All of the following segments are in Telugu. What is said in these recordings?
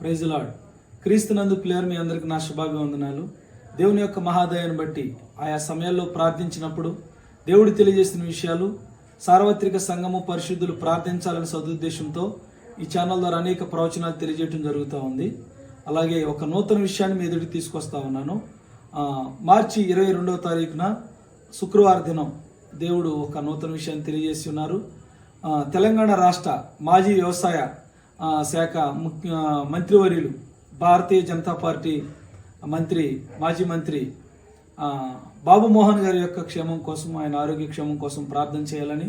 ప్రైజ్ లాడ్ క్రీస్తునందు ప్లేయర్ మీ అందరికి నా శుభాభివందనాలు. దేవుని యొక్క మహాదయాన్ని బట్టి ఆయా సమయాల్లో ప్రార్థించినప్పుడు దేవుడు తెలియజేసిన విషయాలు సార్వత్రిక సంఘము పరిశుద్ధులు ప్రార్థించాలని సదుద్దేశంతో ఈ ఛానల్ ద్వారా అనేక ప్రవచనాలు తెలియజేయడం జరుగుతూ ఉంది. అలాగే ఒక నూతన విషయాన్ని మీ ఎదుటికి తీసుకొస్తా ఉన్నాను. మార్చి ఇరవై రెండవ తారీఖున శుక్రవారం దినం దేవుడు ఒక నూతన విషయాన్ని తెలియజేసి ఉన్నారు. తెలంగాణ రాష్ట్ర మాజీ వ్యవసాయ శాఖ ముఖ్య మంత్రివర్యులు భారతీయ జనతా పార్టీ మంత్రి మాజీ మంత్రి బాబు మోహన్ గారి యొక్క క్షేమం కోసం ఆయన ఆరోగ్య క్షేమం కోసం ప్రార్థన చేయాలని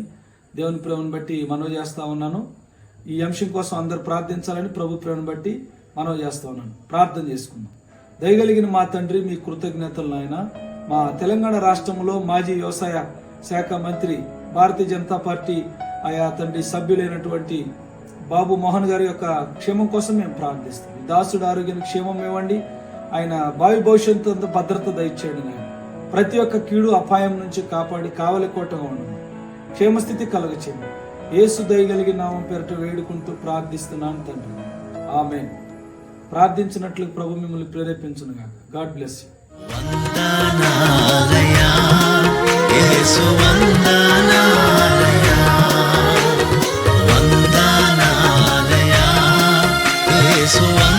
దేవుని ప్రేమను బట్టి మనవి చేస్తూ ఉన్నాను. ఈ అంశం కోసం అందరు ప్రార్థించాలని ప్రభు ప్రేమను బట్టి మనవి చేస్తా ఉన్నాను. ప్రార్థన చేసుకుందాం. దయగలిగిన మా తండ్రి మీ కృతజ్ఞతలు నాయన. మా తెలంగాణ రాష్ట్రంలో మాజీ వ్యవసాయ శాఖ మంత్రి భారతీయ జనతా పార్టీ ఆయా తండ్రి సభ్యులైనటువంటి బాబు మోహన్ గారి యొక్క క్షేమం కోసం మేము ప్రార్థిస్తాం. దాసుడు ఆరోగ్యానికి క్షేమం ఇవ్వండి. ఆయన భావి భవిష్యత్తు అంత భద్రత దయచేయండి నేను ప్రతి ఒక్క కీడు అపాయం నుంచి కాపాడి కావలి కోటగా ఉండండి. క్షేమస్థితి కలగచేయండి. ఏసు దయగలిగి నామం పేరట వేడుకుంటూ ప్రార్థిస్తున్నాను తండ్రి. ఆమె ప్రార్థించినట్లు ప్రభు మిమ్మల్ని ప్రేరేపించునుగా గాడ్ బ్లెస్ యూ. one.